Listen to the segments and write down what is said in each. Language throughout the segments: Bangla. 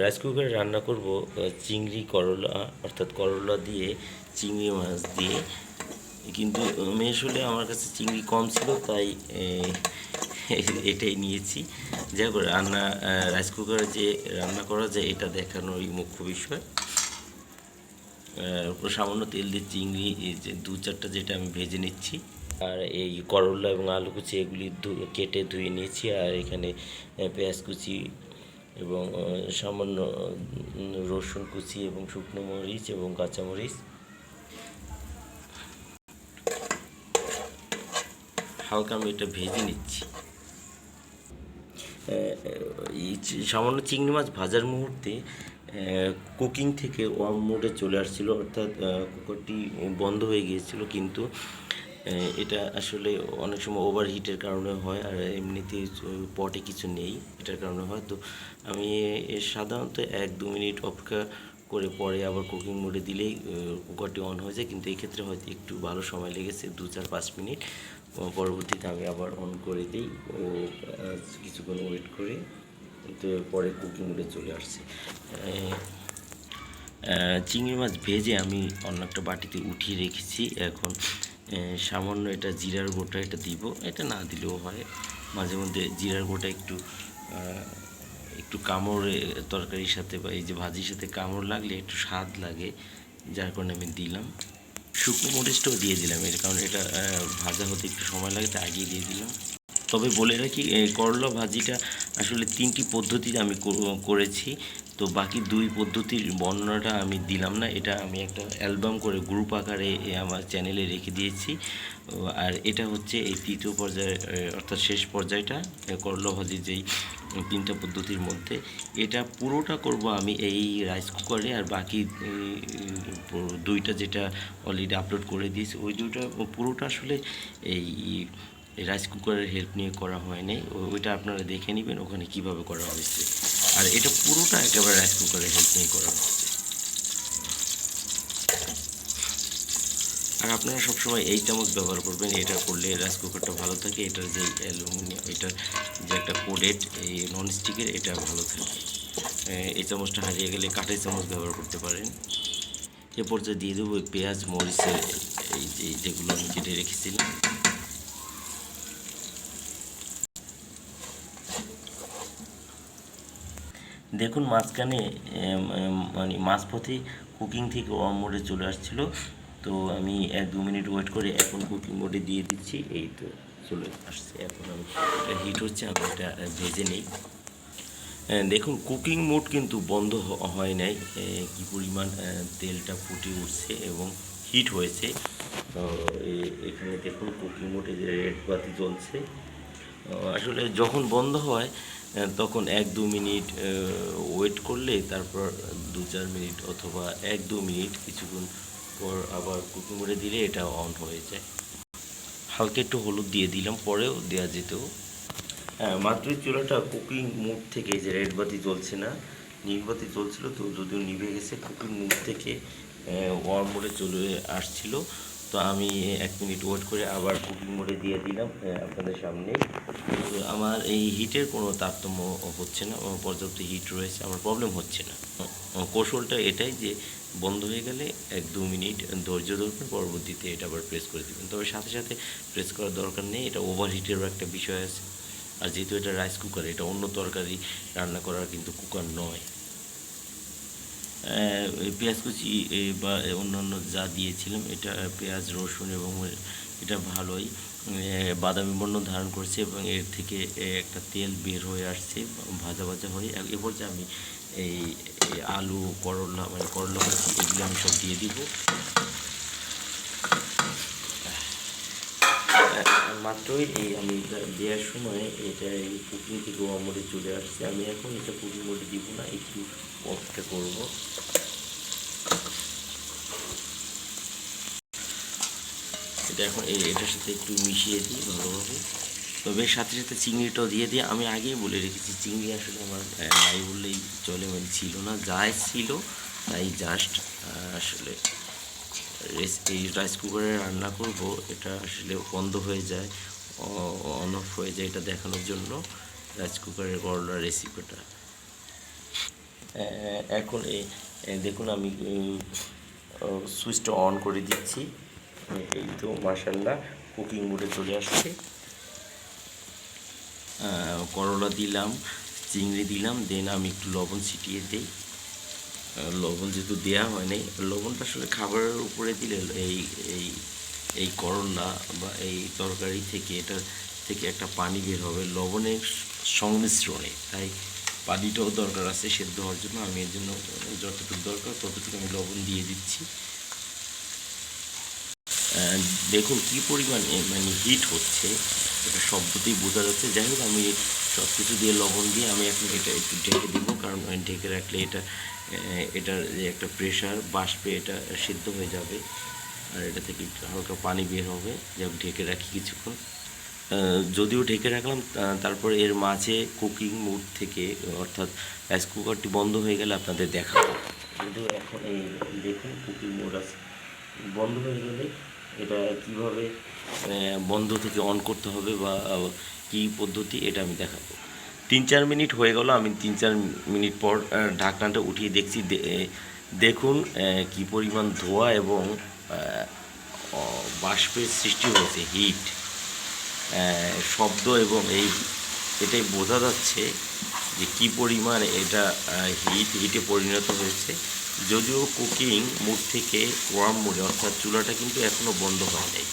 রাইস কুকারে রান্না করব চিংড়ি, করলা, অর্থাৎ করলা দিয়ে চিংড়ি মাছ দিয়ে। কিন্তু আমি আসলে আমার কাছে চিংড়ি কম ছিল, তাই এটাই নিয়েছি। যাই হোক, রান্না রাইস কুকারে যে রান্না করা যায়, এটা দেখানোরই মুখ্য বিষয়। সামান্য তেল দিয়ে চিংড়ি যে দু চারটা যেটা আমি ভেজে নিচ্ছি। আর এই করলা এবং আলু কুচি, এগুলি কেটে ধুয়ে নিয়েছি। আর এখানে পেঁয়াজ কুচি এবং সামান্য রসুন কুচি এবং শুকনো মরিচ এবং কাঁচামরিচ হালকা আমি এটা ভেজে নিচ্ছি। সামান্য চিংড়ি মাছ ভাজার মুহূর্তে কুকিং থেকে ওয়ার্ম মোডে চলে আসছিল, অর্থাৎ কুকারটি বন্ধ হয়ে গিয়েছিল, কিন্তু এটা আসলে অনেক সময় ওভার হিটের কারণে হয় আর এমনিতে পটে কিছু নেই, এটার কারণে হয়। তো আমি সাধারণত এক দু মিনিট অপেক্ষা করে পরে আবার কুকিং মোডে দিলেই কুকারটি অন হয়ে যায়। কিন্তু এই ক্ষেত্রে হয়তো একটু ভালো সময় লেগেছে, দু চার পাঁচ মিনিট। পরবর্তীতে আমি আবার অন করে দিই। ও কিছুক্ষণ ওয়েট করে, তো পরে কুকিং মোডে চলে আসছে। চিংড়ি মাছ ভেজে আমি অন্য একটা বাটিতে উঠিয়ে রেখেছি। এখন সামান্য এটা জিরার গোটা এটা দিব। এটা না দিলেও হয়। মাঝে মধ্যে জিরার গোটা একটু একটু কামড়ে তরকারির সাথে বা এই যে ভাজির সাথে কামড় লাগলে একটু স্বাদ লাগে, যার কারণে আমি দিলাম। শুকনো মরিচটাও দিয়ে দিলাম এর, কারণ এটা ভাজা হতে একটু সময় লাগে, তাই আগিয়ে দিয়ে দিলাম। তবে বলে রাখি করলা ভাজিটা আসলে তিনটি পদ্ধতিতে আমি কর- করেছি। তো বাকি দুই পদ্ধতির বর্ণনাটা আমি দিলাম না এটা আমি একটা অ্যালবাম করে গ্রুপ আকারে আমার চ্যানেলে রেখে দিয়েছি। আর এটা হচ্ছে এই তৃতীয় পর্যায়ে অর্থাৎ শেষ পর্যায়টা এ, করলা যেই তিনটা পদ্ধতির মধ্যে। এটা পুরোটা করব আমি এই রাইস কুকারে আর বাকি দুইটা যেটা অলরেডি আপলোড করে দিয়েছি ওই দুইটা পুরোটা আসলে এই রাইস কুকারের হেল্প নিয়ে করা হয়নি ও- ওইটা আপনারা দেখে নেবেন ওখানে কীভাবে করা হয়েছে। আর এটা পুরোটা একেবারে রাইস কুকারের হেল্প নিয়ে করা হচ্ছে। আর আপনারা সবসময় এই চামচ ব্যবহার করবেন, এটা করলে রাইস কুকারটা ভালো থাকে, এটার যে অ্যালুমিনিয়াম, এটার যে একটা কোডেড, এই নন স্টিকের এটা ভালো থাকে। এই চামচটা হারিয়ে গেলে কাঠের চামচ ব্যবহার করতে পারেন। এ পর্যায়ে দিয়ে দেবো পেঁয়াজ, মরিচের এই যে, যেগুলো আমি কেটে রেখেছিলাম। দেখুন মাঝখানে মানে মাঝপথে কুকিং থেকে ওয়ার্ম মোডে চলে আসছিল। তো আমি এক দু মিনিট ওয়েট করে এখন কুকিং মোডে দিয়ে দিচ্ছি। এই তো চলে আসছে। এখন আমি হিট হচ্ছে আমি এটা ভেজে নেই। দেখুন কুকিং মোড কিন্তু বন্ধ হয় নাই। কি পরিমাণ তেলটা ফুটে উঠছে এবং হিট হয়েছে। তো এখানে দেখুন কুকিং মোডে যে রেড বাতি জ্বলছে। আসলে যখন বন্ধ হয় তখন এক দু মিনিট ওয়েট করলে তারপর দু চার মিনিট অথবা এক দু মিনিট কিছুক্ষণ পর আবার কুকিং মোডে দিলে এটা অন হয়ে যায়। হালকা একটু হলুদ দিয়ে দিলাম, পরেও দেওয়া যেত হ্যাঁ মাত্রই চুলাটা কুকিং মুড থেকে যে রেড বাতি জ্বলছে না, নীল বাতি জ্বলছিল তো যদিও নিভে গেছে কুকিং মুড থেকে ওয়ার্ম মোডে চলে আসছিল। তো আমি এক মিনিট ওয়েট করে আবার কুকিং মোডে দিয়ে দিলাম আপনাদের সামনে। আমার এই হিটের কোনো তারতম্য হচ্ছে না পর্যাপ্ত হিট রয়েছে, আমার প্রবলেম হচ্ছে না। কৌশলটা এটাই যে বন্ধ হয়ে গেলে এক দু মিনিট ধৈর্য ধরবেন, পরবর্তীতে এটা আবার প্রেস করে দেবেন। তবে সাথে সাথে প্রেস করার দরকার নেই, এটা ওভার হিটেরও একটা বিষয় আছে। আর যেহেতু এটা রাইস কুকার এটা অন্য তরকারি রান্না করার কিন্তু কুকার নয়। পেঁয়াজ কুচি বা অন্যান্য যা দিয়েছিলাম, এটা পেঁয়াজ, রসুন এবং এটা ভালোই। বাদামি বর্ণ ধারণ করছে এবং এর থেকে একটা তেল বের হয়ে আসছে, ভাজা ভাজা হয়ে। এ- যে আমি এই আলু, করলা মানে করলা এগুলো আমি সব দিয়ে দিব। মাত্রই এই আমি দেওয়ার সময় এটা এই কুকিং থেকে মোডে চলে আসছে। আমি এখন এটা কুকিং মোডে দিব না, একটু অপেক্ষা করব। এটা এখন এটার সাথে একটু মিশিয়ে দিই ভালোভাবে। তবে সাথে সাথে চিংড়িটাও দিয়ে দিই। আমি আগেই বলে রেখেছি, চিংড়ি আসলে আমার নাই বললেই চলে মানে ছিল না, যাই ছিল, তাই জাস্ট আসলে এই রাইস কুকারে রান্না করব, এটা আসলে বন্ধ হয়ে যায় অন অফ হয়ে যায় এটা দেখানোর জন্য রাইস কুকারের করলা রেসিপিটা এখন এই দেখুন আমি সুইচটা অন করে দিচ্ছি এই তো মাসাল্লাহ কুকিং মোডে চলে আসছে। করলা দিলাম, চিংড়ি দিলাম, দেন আমি একটু লবণ ছিটিয়ে দিই। লবণ যেহেতু দেওয়া হয়নি লবণটা আসলে খাবারের উপরে দিলে এই এই এই করলা বা এই তরকারি থেকে এটা থেকে একটা পানি বের হবে, লবণের সংমিশ্রণে। তাই পানিটাও দরকার আছে সেদ্ধ হওয়ার জন্য, আমি এর জন্য যতটুকু দরকার ততটুকু আমি লবণ দিয়ে দিচ্ছি। দেখুন কি পরিমাণ মানে হিট হচ্ছে, এটা শব্দতেই বোঝা যাচ্ছে। যাই হোক, আমি সব কিছু দিয়ে লবণ দিয়ে আমি এখন এটা একটু ঢেকে দেবো, কারণ ঢেকে রাখলে এটা এটার যে একটা প্রেশার বাষ্পে এটা সিদ্ধ হয়ে যাবে। আর এটা থেকে হালকা পানি বের হবে। হোক ঢেকে রাখি কিছুক্ষণ। যদিও ঢেকে রাখলাম তারপরে এর মাঝে কুকিং মুড থেকে, অর্থাৎ রাইস কুকারটি বন্ধ হয়ে গেলে আপনাদের দেখাবো। কিন্তু এখন এই দেখুন কুকিং মোড আছে। বন্ধ হয়ে গেলে এটা কীভাবে বন্ধ থেকে অন করতে হবে বা কি পদ্ধতি এটা আমি দেখাবো। তিন চার মিনিট হয়ে গেল, আমি তিন চার মিনিট পর ঢাকনাটা উঠিয়ে দেখছি দেখুন কি পরিমাণ ধোঁয়া এবং বাষ্পের সৃষ্টি হয়েছে, হিট। শব্দ এবং এই, এটাই বোঝা যাচ্ছে যে কি পরিমাণ এটা হিট, হিটে পরিণত হয়েছে। যদিও কুকিং মুড থেকে ওয়ার্ম মোডে, অর্থাৎ চুলাটা কিন্তু এখনও বন্ধ হয় নাই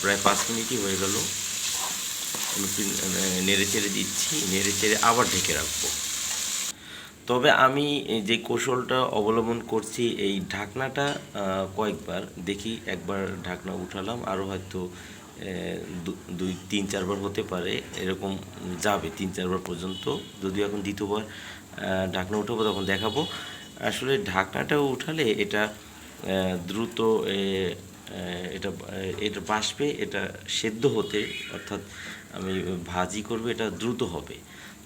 প্রায় পাঁচ মিনিটই হয়ে গেল। নেড়ে চেড়ে দিচ্ছি, নেড়ে চেড়ে আবার ঢেকে রাখব। তবে আমি যে কৌশলটা অবলম্বন করছি, এই ঢাকনাটা কয়েকবার, দেখি একবার ঢাকনা উঠালাম আরও হয়তো দুই, তিন, চারবার হতে পারে, এরকম যাবে তিন, চারবার পর্যন্ত। যদি এখন দ্বিতীয়বার ঢাকনা উঠাবো, তখন দেখাবো। আসলে ঢাকনাটা উঠালে এটা দ্রুত এটা এটা বাষ্পে এটা সেদ্ধ হতে, অর্থাৎ আমি ভাজি করবে, এটা দ্রুত হবে।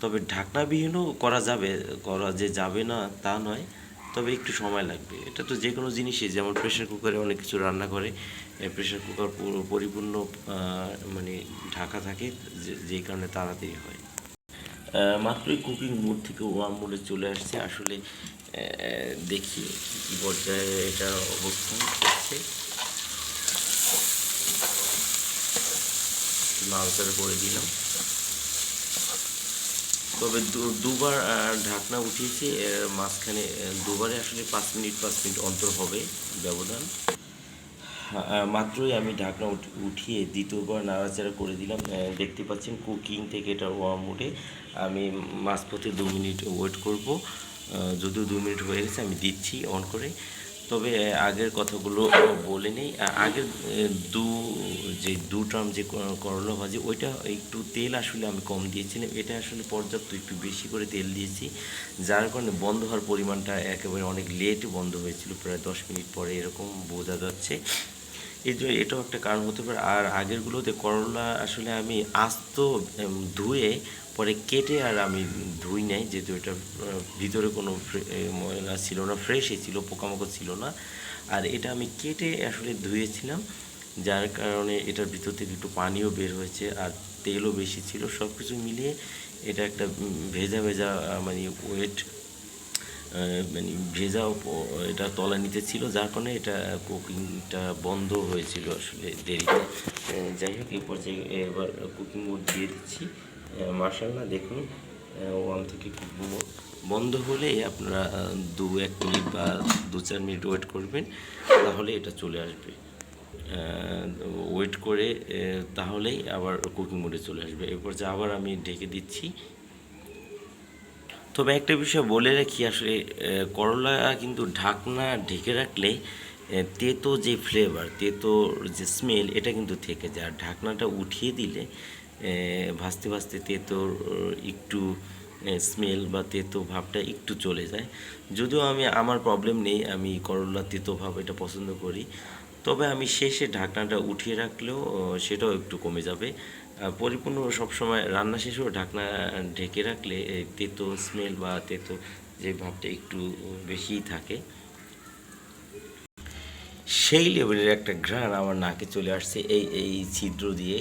তবে ঢাকনাবিহীনও করা যাবে, করা যে যাবে না তা নয়, তবে একটু সময় লাগবে। এটা তো যে কোনো জিনিসই, যেমন প্রেশার কুকারে অনেক কিছু রান্না করে প্রেশার কুকার পুরো পরিপূর্ণ মানে ঢাকা থাকে, যে- যেই কারণে তাড়াতাড়ি হয়। মাত্রই কুকিং মোড থেকে ওয়ার্ম মোডে চলে আসছে। আসলে দেখি কি পর্যায়ে এটা অবস্থান করছে। নাড়াচাড়া করে দিলাম। তবে দুবার ঢাকনা উঠিয়েছি এর মাঝখানে দুবারে আসলে পাঁচ মিনিট পাঁচ মিনিট অন্তর হবে ব্যবধান। হ্যাঁ, মাত্রই আমি ঢাকনা উঠ- উঠিয়ে দ্বিতীয়বার নাড়াচাড়া করে দিলাম। দেখতে পাচ্ছেন কুকিং থেকে এটা ওয়ার্ম মোডে আমি মাঝপথে দু মিনিট ওয়েট করব। যদিও দু মিনিট হয়ে গেছে আমি দিচ্ছি অন করে। তবে আগের কথাগুলো বলে নেই। আগের দু, যে, দু ট্রাম যে করলা ভাজি, ওইটা একটু তেল আসলে আমি কম দিয়েছিলাম। এটা আসলে পর্যাপ্ত একটু বেশি করে তেল দিয়েছি, যার কারণে বন্ধ হওয়ার পরিমাণটা একেবারে অনেক লেট বন্ধ হয়েছিল, প্রায় দশ মিনিট পরে এরকম বোঝা যাচ্ছে। এই জন্য এটাও একটা কারণ হতে পারে। আর আগেরগুলোতে করলা আসলে আমি আস্ত ধুয়ে পরে কেটে আর আমি ধুই নাই, যেহেতু এটা ভিতরে কোনো ময়লা ছিল না ফ্রেশই ছিল, পোকামাকড় ছিল না। আর এটা আমি কেটে আসলে ধুয়েছিলাম, যার কারণে এটার ভিতর থেকে একটু পানিও বের হয়েছে আর তেলও বেশি ছিল। সব কিছু মিলিয়ে এটা একটা ভেজা ভেজা মানে ওয়েট মানে ভেজা এটা তলা নিতে ছিল, যার কারণে এটা কুকিংটা বন্ধ হয়েছিল আসলে দেরিতে। যাই হোক, এই পর্যায়ে এবার কুকিং মোড দিয়ে দিচ্ছি। মার্শাল্লাহ দেখুন ওয়ান থেকে বন্ধ হলে আপনারা দু, এক মিনিট বা দু চার মিনিট ওয়েট করবেন, তাহলে এটা চলে আসবে। ওয়েট করে তাহলেই আবার কুকিং মোডে চলে আসবে। এরপর যে আবার আমি ঢেকে দিচ্ছি। তবে একটা বিষয় বলে রাখি, আসলে করলা কিন্তু ঢাকনা ঢেকে রাখলে তেতো যে ফ্লেভার তেতোর যে স্মেল এটা কিন্তু থেকে যায়। আর ঢাকনাটা উঠিয়ে দিলে ভাজতে ভাজতে তেঁতোর একটু স্মেল বা তেতো ভাবটা একটু চলে যায়। যদিও আমি, আমার প্রবলেম নেই, আমি করলা তেতো ভাব এটা পছন্দ করি। তবে আমি শেষে ঢাকনাটা উঠিয়ে রাখলেও সেটাও একটু কমে যাবে। পরিপূর্ণ সবসময় রান্না শেষেও ঢাকনা ঢেকে রাখলে তেতো স্মেল বা তেতো যে ভাবটা একটু বেশিই থাকে। সেই লেভেলের একটা ঘ্রাণ আমার নাকে চলে আসছে। এই এই ছিদ্র দিয়ে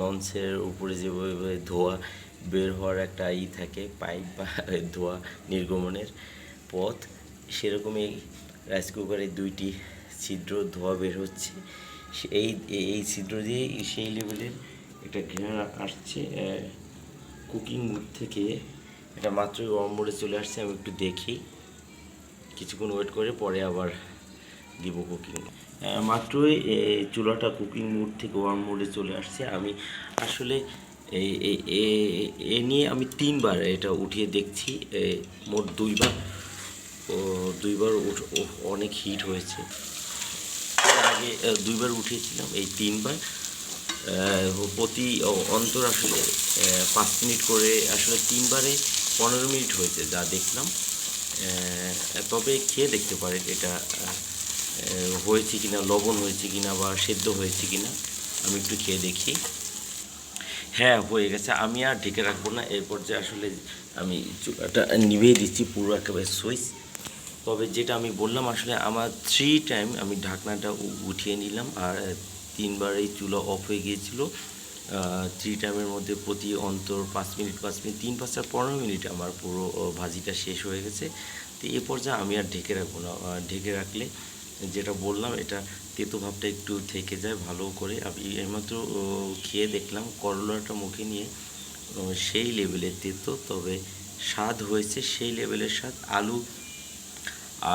লঞ্চের উপরে যেভাবে ধোয়া বের হওয়ার একটা ই থাকে পাইপ বা ধোয়া নির্গমনের পথ, সেরকমই রাইস কুকারে দুইটি ছিদ্র ধোয়া বের হচ্ছে। এই এই ছিদ্র দিয়ে সেই লেভেলের একটা ঘেরা আসছে। কুকিং মুড থেকে এটা মাত্রই ওয়ার্ম মোডে চলে আসছে, আমি একটু দেখি। কিছুক্ষণ ওয়েট করে, পরে আবার দিব কুকিং মাত্রই চুলাটা কুকিং মোড থেকে ওয়ার্ম মোডে চলে আসছে। আমি আসলে এ- নিয়ে আমি তিনবার এটা উঠিয়ে দেখছি। মোট দুইবার, ও, দুইবার অনেক হিট হয়েছে। আগে দুইবার উঠিয়েছিলাম, এই তিনবার। প্রতি অন্তর আসলে পাঁচ মিনিট করে আসলে তিনবারে পনেরো মিনিট হয়েছে যা দেখলাম। তবে খেয়ে দেখতে পারেন, এটা হয়েছে কিনা, লবণ হয়েছে কিনা বা সেদ্ধ হয়েছে কিনা, আমি একটু খেয়ে দেখি। হ্যাঁ হয়ে গেছে। আমি আর ঢেকে রাখব না। এরপর যে আসলে আমি চুলাটা নিভিয়ে দিচ্ছি পুরো একেবারে সুইচ তবে যেটা আমি বললাম, আসলে আমার থ্রি টাইম আমি ঢাকনাটা উঠিয়ে নিলাম। আর তিনবার এই চুলা অফ হয়ে গিয়েছিল। থ্রি টাইমের মধ্যে প্রতি অন্তর পাঁচ মিনিট পাঁচ মিনিট, তিন, পাঁচ চার পনেরো মিনিট আমার পুরো ভাজিটা শেষ হয়ে গেছে। তো এ পর্যায়ে আমি আর ঢেকে রাখব না। ঢেকে রাখলে যেটা বললাম, এটা তেতো ভাবটা একটু থেকে যায় ভালো করে। আমি এইমাত্র খেয়ে দেখলাম করলাটা মুখে নিয়ে সেই লেভেলের তেতো, তবে স্বাদ হয়েছে সেই লেভেলের স্বাদ। আলু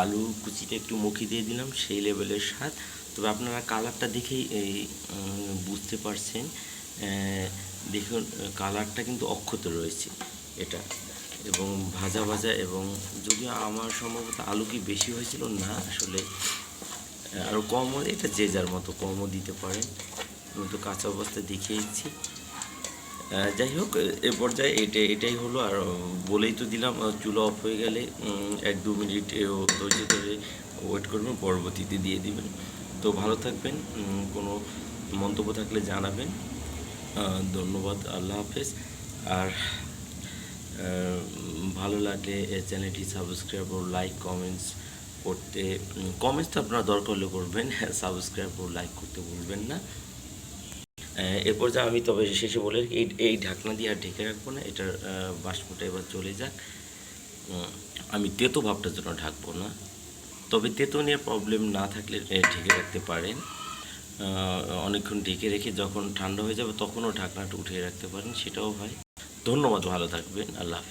আলু কুচিটা একটু মুখে দিয়ে দিলাম, সেই লেভেলের স্বাদ। তবে আপনারা কালারটা দেখেই এই বুঝতে পারছেন দেখুন, কালারটা কিন্তু অক্ষত রয়েছে এটা। এবং ভাজা ভাজা এবং যদিও আমার সম্ভবত আলু কি বেশি হয়েছিল? না, আসলে আরও কম হলে এটা যে যার মতো কমও দিতে পারেন আমি তো কাঁচা অবস্থায় দেখিয়েছি। যাই হোক, এ পর্যায়ে এটা, এটাই হলো। আর বলেই তো দিলাম চুলা অফ হয়ে গেলে এক দু মিনিট ধৈর্য ধরে ওয়েট করবেন, পরবর্তীতে দিয়ে দিবেন। তো ভালো থাকবেন কোনো মন্তব্য থাকলে জানাবেন। ধন্যবাদ, আল্লাহ হাফেজ। আর ভালো লাগলে চ্যানেলটি সাবস্ক্রাইব ও লাইক, কমেন্টস করতে কমেন্টস তো আপনারা দরকার হলে করবেন সাবস্ক্রাইব ও লাইক করতে ভুলবেন না। এরপর যা আমি তবে শেষে বলে এই এই ঢাকনা দিয়ে আর ঢেকে রাখব না, এটার বাষ্পটা এবার চলে যাক। আমি তেতো ভাবটার জন্য ঢাকবো না। তবে তেতো নিয়ে প্রবলেম না থাকলে ঢেকে রাখতে পারেন। অনেকক্ষণ ঢেকে রেখে যখন ঠান্ডা হয়ে যাবে, তখনও ঢাকনাটা উঠিয়ে রাখতে পারেন, সেটাও হয়। ধন্যবাদ, ভালো থাকবেন, আল্লাহ